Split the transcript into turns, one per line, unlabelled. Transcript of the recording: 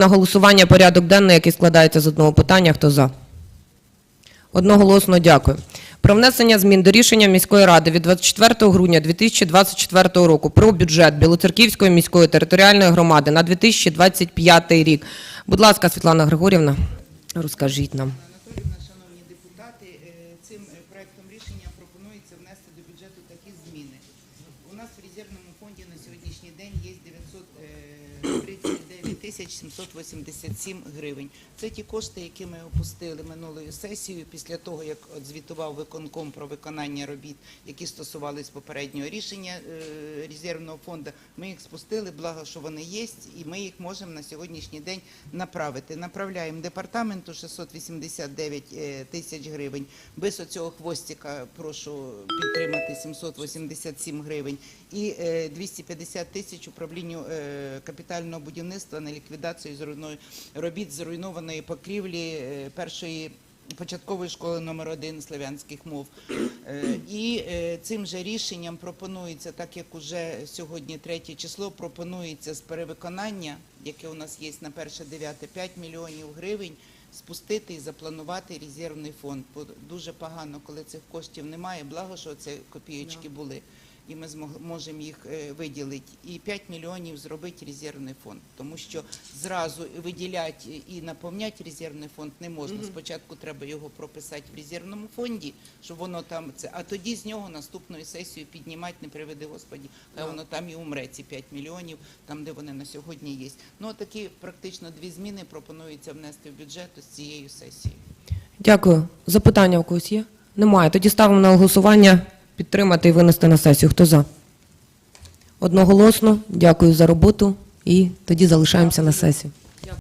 На голосування порядок денний, який складається з одного питання. Хто за? Одноголосно дякую. Про внесення змін до рішення міської ради від 24 грудня 2024 року про бюджет Білоцерківської міської територіальної громади на 2025 рік. Будь ласка, Світлана Григорівна, розкажіть нам.
Шановні депутати, е, цим е, проектом рішення пропонується внести до бюджету такі зміни. У нас в резервному фонді на сьогоднішній день є 939 тисяч 787 гривень. Це ті кошти, які ми опустили минулою сесією після того, як звітував виконком про виконання робіт, які стосувались попереднього рішення е, резервного фонду. Ми їх спустили, благо, що вони є, і ми їх можемо на сьогоднішній день направити. Направляємо департаменту 689 е, тисяч гривень. Без оцього хвостика прошу підтримати 787 гривень. І е, 250 тисяч управлінню е, капітального будівництва на ліквідацію зруйно- робіт зруйнованої покрівлі е, першої початкової школи номер 1 славянських мов. Е, І е, цим же рішенням пропонується, так як уже сьогодні третє число, пропонується з перевиконання, яке у нас є на перше 9 5 мільйонів гривень, спустити і запланувати резервний фонд. Бо дуже погано, коли цих коштів немає. Благо, що це копійочки були. І ми можемо їх е, виділити. І 5 мільйонів зробити резервний фонд, тому що зразу виділяти і наповняти резервний фонд не можна. Спочатку треба його прописати в резервному фонді, щоб воно там це, а тоді з нього наступною сесією піднімати, не приведи Господі, хай воно там і умре, ці 5 мільйонів, там де вони на сьогодні є. Ну такі практично дві зміни пропонується внести в бюджет з цією сесією.
Дякую. Запитання у когось є? Немає. Тоді ставимо на голосування підтримати і винести на сесію. Хто за? Одноголосно. Дякую за роботу і тоді залишаємося на сесії.